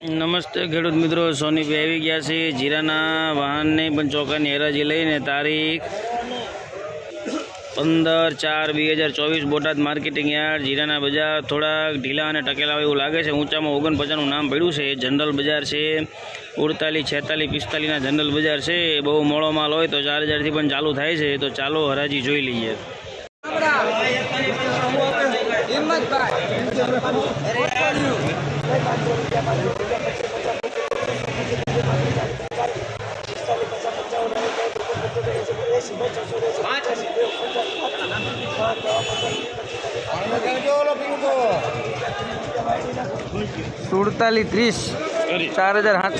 નમસ્તે ખેડૂત મિત્રો, સોનીભાઈ આવી ગયા છે જીરાના વાહનને પણ ચોકાની હરાજી લઈને તારીખ પંદર ચાર બે હજાર ચોવીસ બોટાદ માર્કેટિંગ યાર્ડ, જીરાના બજાર. થોડાક ઢીલા અને ટકેલા હોય એવું લાગે છે. ઊંચામાં ઓગણપચાસનું નામ પડ્યું છે. જનરલ બજાર છે. ઉડતાલીસ, છેતાલીસ, પિસ્તાલીસના જનરલ બજાર છે. બહુ મોડો માલ હોય તો ચાર હજારથી પણ ચાલુ થાય છે. તો ચાલો હરાજી જોઈ લઈએ. સુડતાલીસ ત્રીસ ચાર હજાર સાત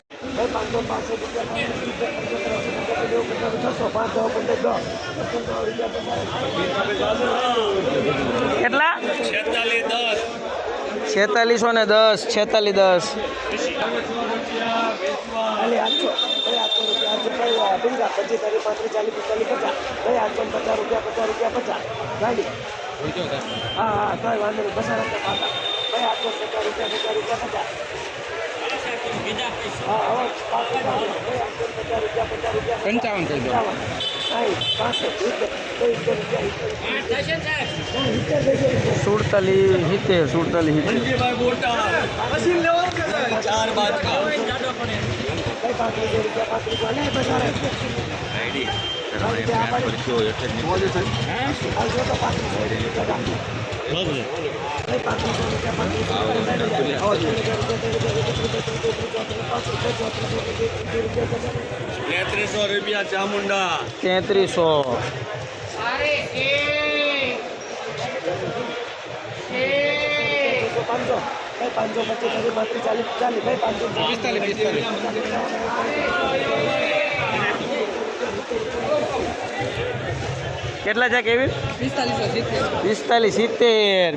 કેટલા છેતાલીસો ને દસ છેતાલીસ દસ. પંચાવન થઈ દો સુડતાલીસ સિત્તેર સુડતાલીસ સિત્તેર ચાર બાદ પાંત્રીસ તેત્રીસો રૂપિયા ચામુંડા. તેત્રીસો. પાંચસો પચીસ પાંત્રીસ ચાલીસ ચાલીસ ભાઈ પાંચસો પિસ્તાલીસ પિસ્તાલીસ કેટલા છે કેવી? પિસ્તાલીસો સિત્તેર. પિસ્તાલીસ સિત્તેર.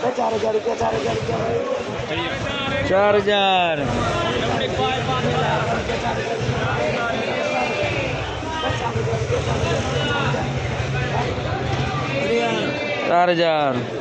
ચાર હજાર રૂપિયા ચાર હજાર રૂપિયા ચાર હજાર. ચાર હજાર.